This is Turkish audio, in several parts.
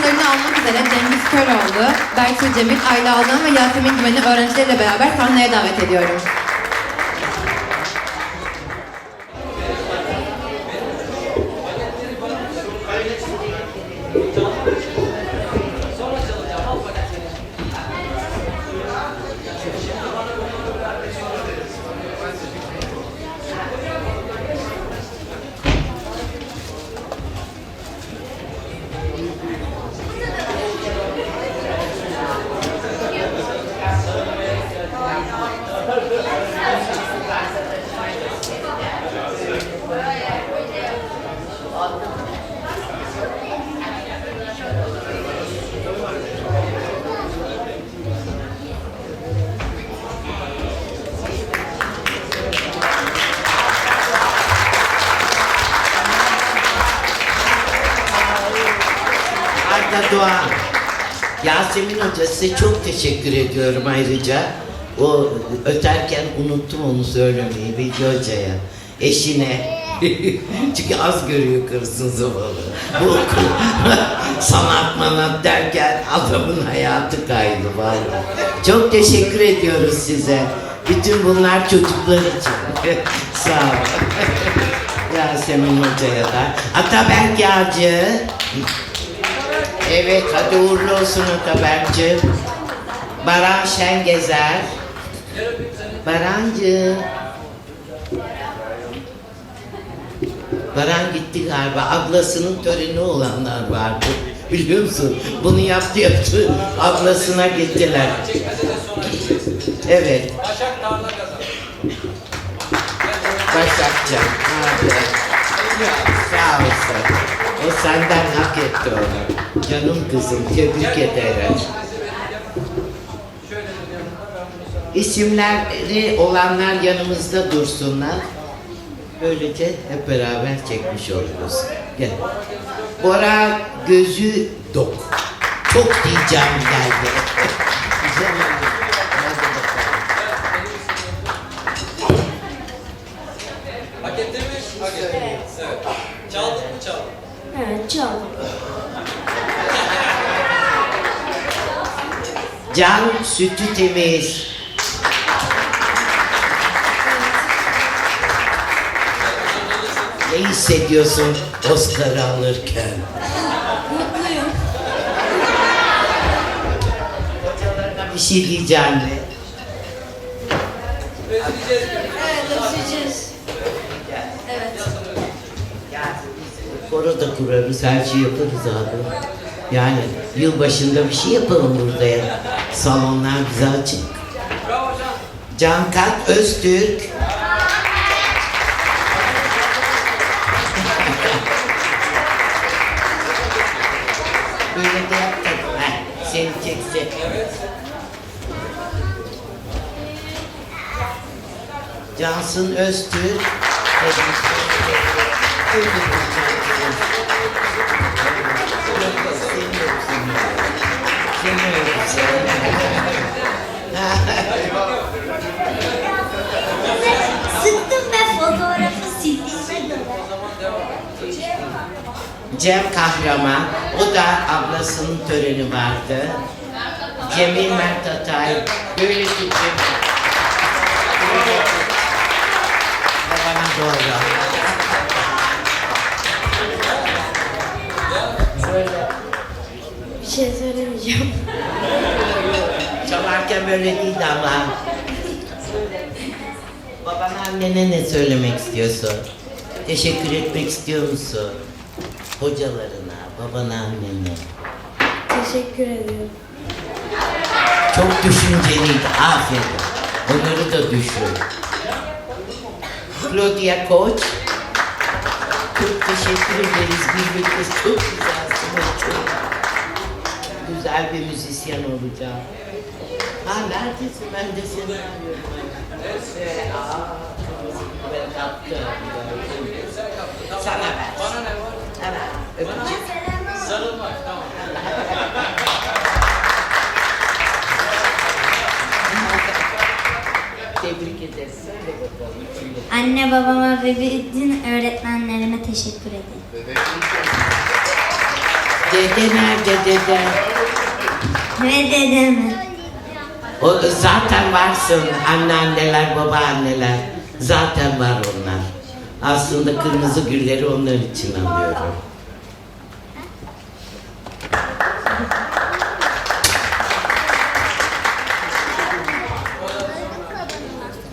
numaralarını almak üzere Cengiz Köroğlu, Berçin Cemil, Ayla Aldan ve Yasemin Güven'i öğrencileriyle beraber sahneye davet ediyorum. Arda Doğan. Yasemin Hoca size çok teşekkür ediyorum ayrıca. O öterken unuttum onu söylemeyi Bilgi Hoca'ya. Eşine. Çünkü az görüyor karısını zavallı. Bu sanat manat derken adamın hayatı kaydı vallahi. Çok teşekkür ediyoruz size. Bütün bunlar çocuklar için. Sağ olun. Yasemin Hoca'ya da. Ataberk Yağcı. Evet, hadi uğurlu olsun Ataberk'cim. Baran Şengezer. Barancı. Baran gitti galiba. Ablasının töreni olanlar vardı. Biliyor musun? Bunu yaptı yaptı. Ablasına gittiler. Evet. Başak tarla kazandı. Başakcan. Hadi. Senden hak etti onu. Canım kızım tebrik ederim. İsimleri olanlar yanımızda dursunlar. Böylece hep beraber çekmiş oluruz. Gel. Bora gözü dok. Çok diyeceğim geldi. Güzel oldu. Can sütü temiz. Ne hissediyorsun Oscar'ı alırken? Mutluyum. Hocalarına bir şey diyeceğim mi? Özleyeceğiz? Evet özleyeceğiz. Evet. Koro da kurarız, her şeyi yaparız abi. Yani yılbaşında bir şey yapalım burada ya. Salonlar. Bravo Can. Cankat Öztürk. Böyle de yaptık. Heh, seni çekse. Evet. Cansın Öztürk. Öyle bir Cem Kahraman, o da ablasının töreni vardı. Cemil Mert Atay, böyle tut. Babana doğru. Böyle Bir şey söylemeyeceğim. çalarken böyle değildi ama. Babana annene ne söylemek istiyorsun? Teşekkür etmek istiyor musun? Hocalarına, babana, annene. Teşekkür ediyorum. Çok düşünceliydi. Aferin. Onları da düşün. Claudia Koç. Çok teşekkür ederiz. Birlikte çok güzelsiniz. Çok güzel bir müzisyen olacağım. Ha neredesin? Ben de seni arıyorum. Ee, aa, ben kaptım. Sana ver. Bana ne var? Hemen öpücük. Sarılmak. Tamam. Tebrik ederiz. Söyle bakalım. Babama ve bütün öğretmenlerime teşekkür ederim. Dede nerede dede? Ve dedemi. O zaten varsın anneanneler, babaanneler. Zaten var onlar. Aslında kırmızı gülleri onlar için alıyorum.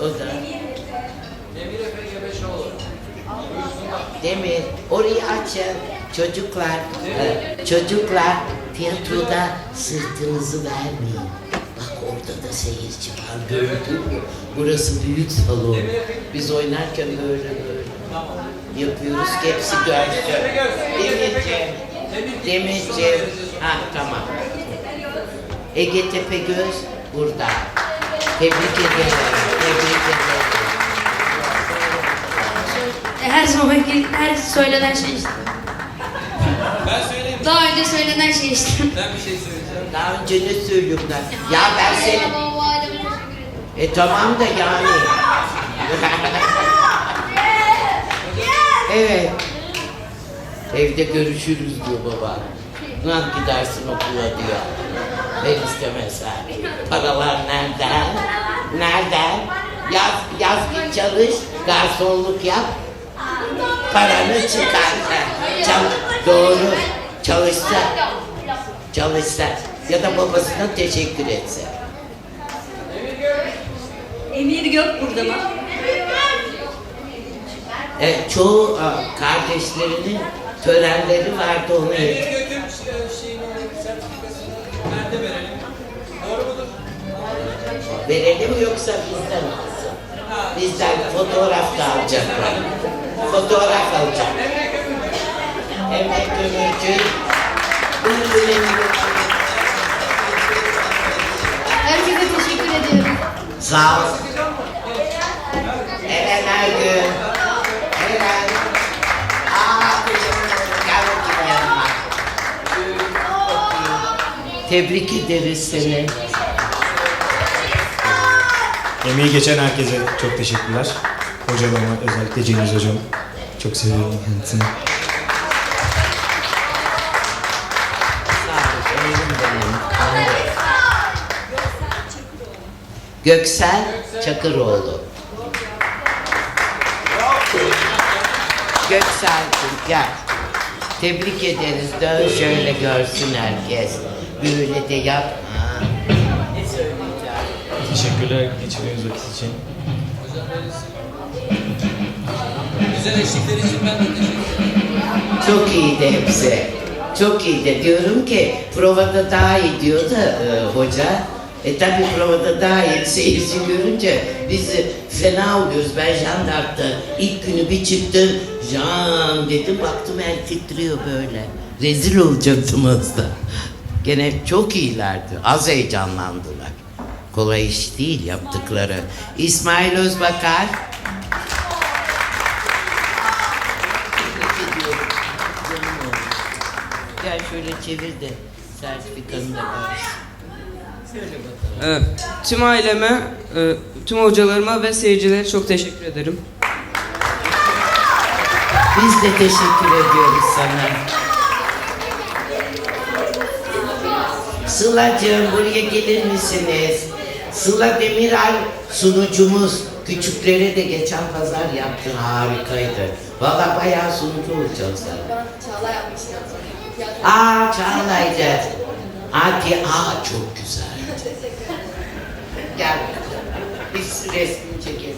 O da. Demir Efe Gebeşoğlu. Demir, orayı açın. Çocuklar, e, çocuklar tiyatroda sırtınızı vermeyin. Bak orada da seyirci var gördün mü? Burası büyük salon. Biz oynarken böyle böyle yapıyoruz hepsi görsün. Demirciğim, Demirciğim. Ha tamam. Ege Tepegöz burada. Tebrik ederim. Tebrik ederim. Her zamanki her söylenen şey işte. Ben söyleyeyim mi? Daha önce söylenen şey işte. Ben bir şey söyleyeceğim. Daha önce ne söylüyorum ben? Ya ben seni... E tamam da yani. evet. Evde görüşürüz diyor baba. Lan gidersin okula diyor. Ben istemezler. Paralar nereden? Nereden? Yaz, yaz git çalış, garsonluk yap. Paranı çıkar. Çal doğru. Çalışsa. Çalışsa. Ya da babasına teşekkür etse. Emir Gök burada mı? E, çoğu a, kardeşlerinin törenleri vardı onu Demir yet- Gök'ün şeyini, sertifikasını nerede verelim? Doğru mudur? Verelim yoksa bizden alsın. Bizden fotoğraf da alacaklar. Fotoğraf. Buyurun Emre Kömürcü. Herkese teşekkür ediyorum. Sağ ol. Eren Ergün. Eren. Aa, gel bakayım yanıma. Tebrik ederiz seni. Emeği geçen herkese çok teşekkürler. Hocalarıma özellikle Cengiz hocam. Çok seviyorum kendisini. Göksel Çakıroğlu. Göksel'cim gel. Tebrik ederiz. Dön şöyle görsün herkes. Böyle de yapma. Ne söyleyeceğim? Teşekkürler geçirdiğiniz vakit için. Güzel eşlikler için ben de teşekkür. Çok iyiydi hepsi. Çok iyiydi. Diyorum ki provada daha iyi diyordu e, hoca. E tabi provada daha iyi seyirci görünce biz fena oluyoruz. Ben Jandark'ta ilk günü bir çıktım. Jan dedim baktım el titriyor böyle. Rezil olacaktım da. Gene çok iyilerdi. Az heyecanlandılar. Kolay iş değil yaptıkları. İsmail Özbakar. Şöyle çevir de sertifikanı da görsün. Söyle bakalım. Evet, tüm aileme, e, tüm hocalarıma ve seyircilere çok teşekkür ederim. Biz de teşekkür ediyoruz sana. Sıla'cığım buraya gelir misiniz? Sıla Demiral sunucumuz. Küçüklere de geçen pazar yaptı harikaydı. Valla bayağı sunucu olacaksın sen. Çağla yapmıştım. Aa Çağla'ydı. Hadi aa çok güzel. Gel. Biz resmi çekelim.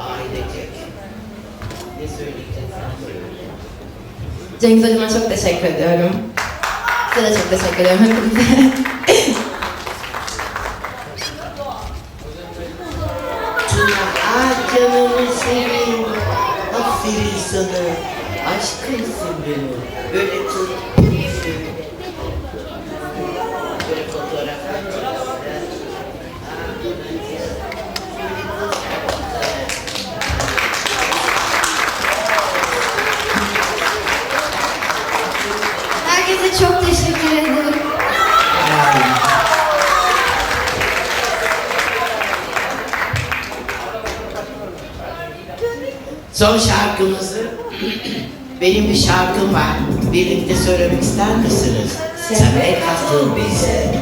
Ailecek. Ne söyleyeceksin? Cengiz Hocam'a çok teşekkür ediyorum. Size de çok teşekkür ediyorum. Son şarkımızı benim bir şarkım var. Birlikte söylemek ister misiniz? Sevmek asıl bize.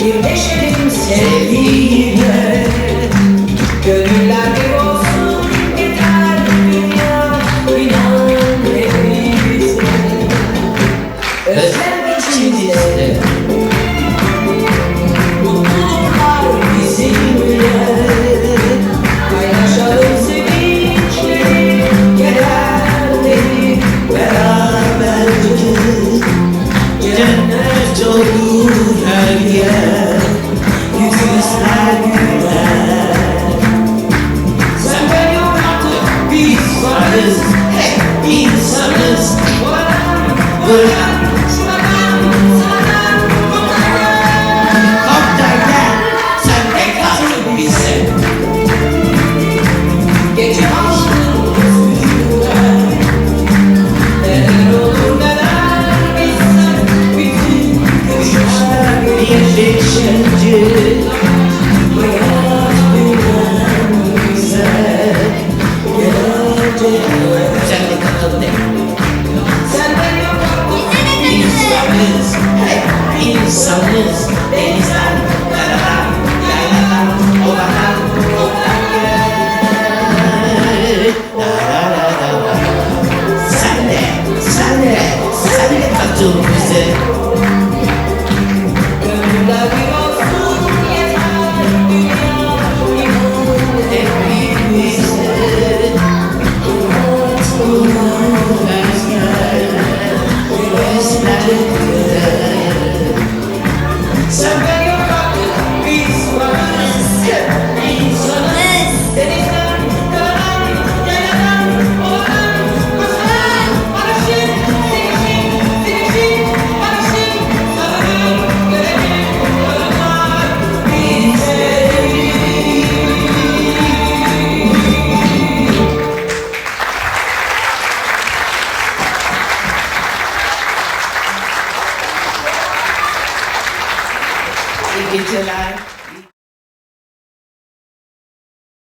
Birleşelim sevgiyle. Gönül There is